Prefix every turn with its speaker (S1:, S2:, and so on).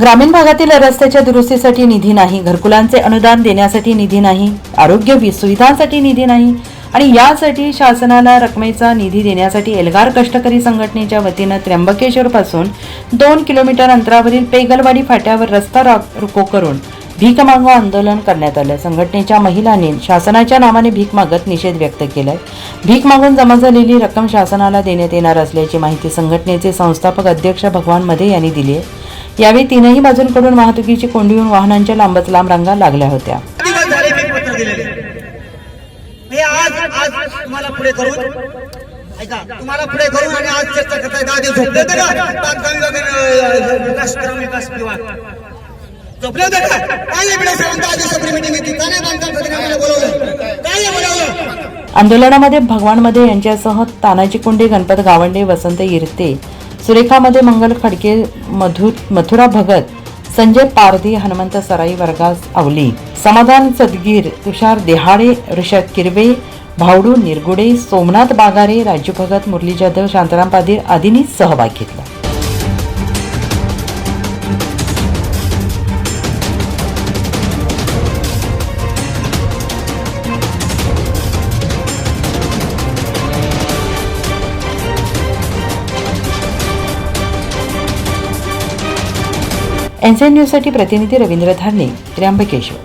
S1: ग्रामीण भागातील रस्त्याच्या दुरुस्तीसाठी निधी नाही घरकुलांचे अनुदान देण्यासाठी निधी नाही आरोग्य सुविधांसाठी निधी नाही आणि यासाठी शासनाला रकमेचा निधी देण्यासाठी एल्गार कष्टकरी संघटनेच्या वतीनं त्र्यंबकेश्वरपासून दोन किलोमीटर अंतरावरील पेगलवाडी फाट्यावर रस्ता रा- रोको करून भीक मागो आंदोलन करण्यात आलं. संघटनेच्या महिलांनी शासनाच्या नावाने भीक मागत निषेध व्यक्त केलाय. भीक मागून जमा झालेली रक्कम शासनाला देण्यात येणार असल्याची माहिती संघटनेचे संस्थापक अध्यक्ष भगवानमध्ये यांनी दिली आहे. यावेळी तीनही बाजूंकडून वाहतुकीची कोंडी होऊन वाहनांच्या लांबच लांब रांगा लागल्या होत्या.
S2: हे आज आज तुम्हाला पुढे करून ऐका तुम्हाला पुढे करून आणि आज चर्चा करताय. दहा दिवस झोपले होते का? विकास ग्राम विकास झोपले होते का? काय सेवन दहा दिवसापूर्वी मिटिंग घेतली? का नाही बांधकाम खात्याने आम्हाला बोलवलं? काय बोलवलं?
S1: आंदोलनामध्ये भगवानमध्ये यांच्यासह तानाजी कुंडे गणपत गावंडे वसंत इरते सुरेखामध्ये मंगल खडके मधु मथुरा भगत संजय पारधी हनुमंत सराई वर्गास आवली. समाधान सदगीर तुषार देहाडे ऋषभ किरवे भावडू निरगुडे सोमनाथ बागारे राजू भगत मुरली जाधव शांताराम पादीर आदींनी सहभाग घेतला. एनसीएन न्यूजसाठी प्रतिनिधी रवींद्र धारणे त्र्यंबकेश्वर.